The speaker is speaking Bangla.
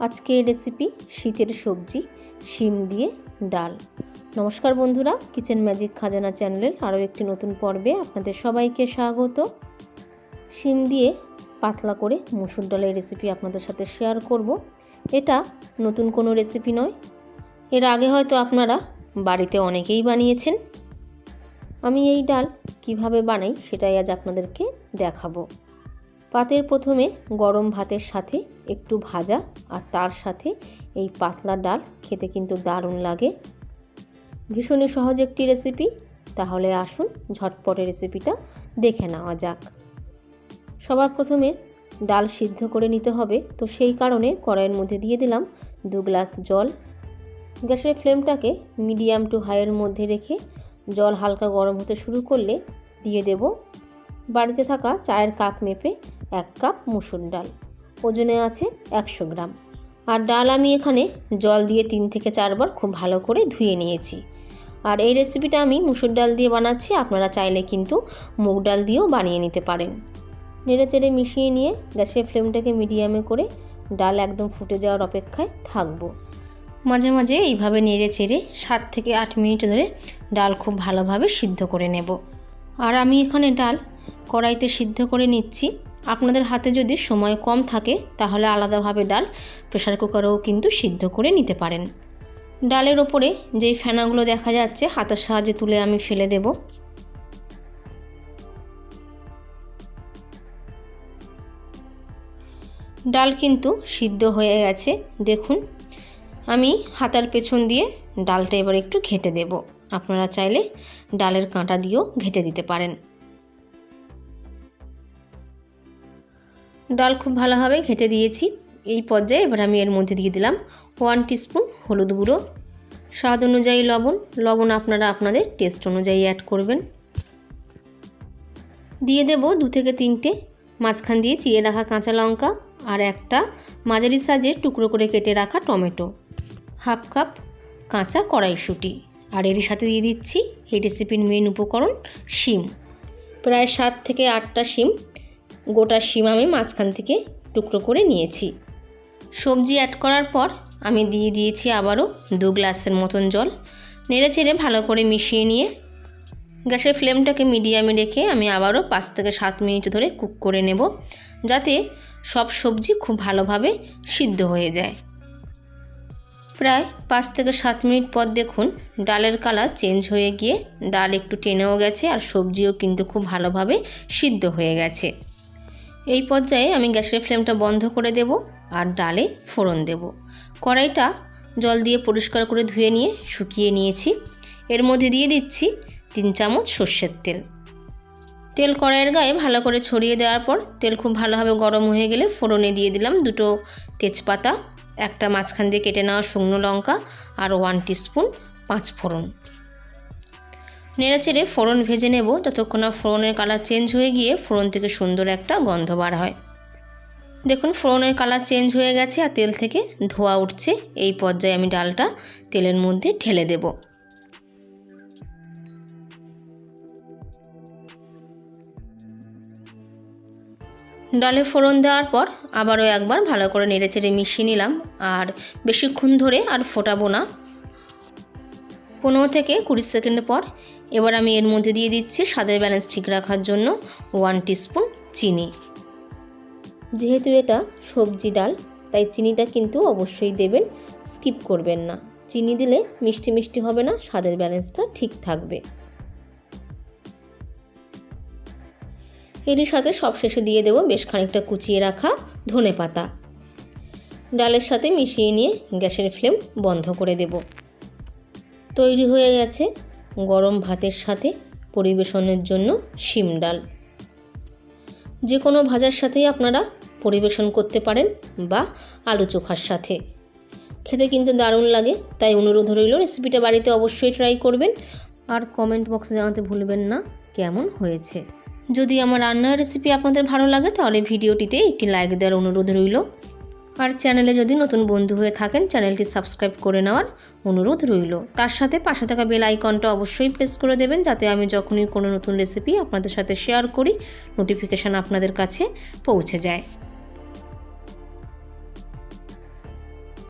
আজকে রেসিপি শীতের সবজি, শিম দিয়ে ডাল। নমস্কার বন্ধুরা কিচেন ম্যাজিক খাজানা চ্যানেলের আরও একটি নতুন পর্বে আপনাদের সবাইকে স্বাগত। শিম দিয়ে পাতলা করে মুসুর ডালের রেসিপি আপনাদের সাথে শেয়ার করব। এটা নতুন কোনো রেসিপি নয়। এর আগে হয়তো আপনারা বাড়িতে অনেকেই বানিয়েছেন। আমি এই ডাল কীভাবে বানাই সেটাই আজ আপনাদেরকে দেখাবো। পাতের প্রথমে গরম ভাতের সাথে একটু ভাজা আর তার সাথে এই পাতলা ডাল খেতে কিন্তু দারুণ লাগে। ভীষণই সহজ একটি রেসিপি তাহলে আসুন ঝটপটে রেসিপিটা দেখে নেওয়া যাক। সবার প্রথমে ডাল সিদ্ধ করে নিতে হবে। তো সেই কারণে কড়াইয়ের মধ্যে দিয়ে দিলাম দু গ্লাস জল। গ্যাসের ফ্লেমটাকে মিডিয়াম টু হাইয়ের মধ্যে রেখে জল হালকা গরম হতে শুরু করলে দিয়ে দেব। বাড়িতে থাকা চায়ের কাপ মেপে এক কাপ মুসুর ডাল। ওজনে আছে একশো গ্রাম। আর ডাল আমি এখানে জল দিয়ে তিন থেকে চারবার খুব ভালো করে ধুয়ে নিয়েছি। আর এই রেসিপিটা আমি মুসুর ডাল দিয়ে বানাচ্ছি, আপনারা চাইলে কিন্তু মুগ ডাল দিয়েও বানিয়ে নিতে পারেন। নেড়ে চেড়ে মিশিয়ে নিয়ে গ্যাসের ফ্লেমটাকে মিডিয়ামে করে ডাল একদম ফুটে যাওয়ার অপেক্ষায় থাকব। মাঝে মাঝে এইভাবে নেড়ে চেড়ে সাত থেকে আট মিনিট ধরে ডাল খুব ভালোভাবে সিদ্ধ করে নেব। আর আমি এখানে ডাল কড়াইতে সিদ্ধ করে নিচ্ছি। আপনাদের হাতে যদি সময় কম থাকে, তাহলে আলাদাভাবে ডাল প্রেশার কুকারেও কিন্তু সিদ্ধ করে নিতে পারেন। ডালের ওপরে যেই ফেনাগুলো দেখা যাচ্ছে, হাতের সাহায্যে তুলে আমি ফেলে দেব। ডাল কিন্তু সিদ্ধ হয়ে গেছে। দেখুন, আমি হাতার পেছন দিয়ে ডালটা এবার একটু ঘেটে দেব। আপনারা চাইলে ডালের কাঁটা দিয়েও ঘেটে দিতে পারেন। ডাল খুব ভালোভাবে ঘেটে দিয়েছি। এই পর্যায়ে এবার আমি এর মধ্যে দিয়ে দিলাম ওয়ান টিস্পুন হলুদ গুঁড়ো। স্বাদ অনুযায়ী লবণ লবণ আপনারা আপনাদের টেস্ট অনুযায়ী অ্যাড করবেন। দিয়ে দেব দু থেকে তিনটে, মাঝখান দিয়ে চিড়ে রাখা কাঁচা লঙ্কা আর একটা মাঝারি সাজের টুকরো করে কেটে রাখা টমেটো। হাফ কাপ কাঁচা কড়াইশুঁটি। আর এর সাথে দিয়ে দিচ্ছি এই রেসিপির মেন উপকরণ শিম। প্রায় সাত থেকে আটটা শিম গোটা শিম আমি মাঝখান থেকে টুকরো করে নিয়েছি। সবজি অ্যাড করার পর আমি দিয়ে দিয়েছি আবারও দু গ্লাসের মতন জল। নেড়ে চেড়ে ভালো করে মিশিয়ে নিয়ে গ্যাসের ফ্লেমটাকে মিডিয়ামে রেখে আমি আবারও পাঁচ থেকে সাত মিনিট ধরে কুক করে নেব, যাতে সব সবজি খুব ভালোভাবে সিদ্ধ হয়ে যায়। প্রায় পাঁচ থেকে সাত মিনিট পর দেখুন ডালের কালার চেঞ্জ হয়ে গিয়ে ডাল একটু টেনেও গেছে আর সবজিও কিন্তু খুব ভালোভাবে সিদ্ধ হয়ে গেছে। এই পর্যায়ে আমি গ্যাসের ফ্লেমটা বন্ধ করে দেব আর ডালে ফোড়ন দেব। কড়াইটা জল দিয়ে পরিষ্কার করে ধুয়ে নিয়ে শুকিয়ে নিয়েছি। এর মধ্যে দিয়ে দিচ্ছি তিন চামচ সর্ষের তেল। তেল কড়াইয়ের গায়ে ভালো করে ছড়িয়ে দেওয়ার পর তেল খুব ভালোভাবে গরম হয়ে গেলে ফোড়নে দিয়ে দিলাম দুটো তেজপাতা, একটা মাঝখান দিয়ে কেটে নেওয়া শুকনো লঙ্কা আর ওয়ান টিস্পুন পাঁচ ফোড়ন। নেড়ে চেড়ে ফোড়ন ভেজে নেব। যতক্ষণ না ফোড়নের কালার চেঞ্জ হয়ে গিয়ে ফোড়ন থেকে সুন্দর একটা গন্ধ বার হয়। দেখুন, ফোড়নের কালার চেঞ্জ হয়ে গেছে আর তেল থেকে ধোয়া উঠছে। এই পর্যায়ে আমি ডালটা তেলের মধ্যে ঢেলে দেব। ডালে ফোড়ন দেওয়ার পর আবারও একবার ভালো করে নেড়ে চেড়ে মিশিয়ে নিলাম। আর বেশিক্ষণ ধরে আর ফোটাবো না। পনেরো থেকে কুড়ি সেকেন্ড পর এবার আমি এর মধ্যে দিয়ে দিচ্ছি স্বাদের ব্যালেন্স ঠিক রাখার জন্য ওয়ান টিস্পুন চিনি। যেহেতু এটা সবজি ডাল, তাই চিনিটা কিন্তু অবশ্যই দেবেন স্কিপ করবেন না। চিনি দিলে মিষ্টি মিষ্টি হবে না, স্বাদের ব্যালেন্সটা ঠিক থাকবে। এরই সাথে সবশেষে দিয়ে দেবো বেশ খানিকটা কুচিয়ে রাখা ধনে পাতা। ডালের সাথে মিশিয়ে নিয়ে গ্যাসের ফ্লেম বন্ধ করে দেব। তৈরি হয়ে গেছে গরম ভাতের সাথে পরিবেশনের জন্য শিম ডাল। যে কোনো ভাজার সাথেই আপনারা পরিবেশন করতে পারেন বা আলু চোখার সাথে। খেতে কিন্তু দারুণ লাগে, তাই অনুরোধ রইল রেসিপিটা বাড়িতে অবশ্যই ট্রাই করবেন। আর কমেন্ট বক্সে জানাতে ভুলবেন না কেমন হয়েছে। যদি আমার রান্নার রেসিপি আপনাদের ভালো লাগে তাহলে ভিডিওটিতে একটি লাইক দেওয়ার অনুরোধ রইল। আর চ্যানেলে যদি নতুন বন্ধু হয়ে থাকেন, চ্যানেলটি সাবস্ক্রাইব করে নেওয়ার অনুরোধ রইল। তার সাথে পাশে থাকা বেল আইকনটা অবশ্যই প্রেস করে দেবেন, যাতে আমি যখনই কোনো নতুন রেসিপি আপনাদের সাথে শেয়ার করি নোটিফিকেশান আপনাদের কাছে পৌঁছে যায়।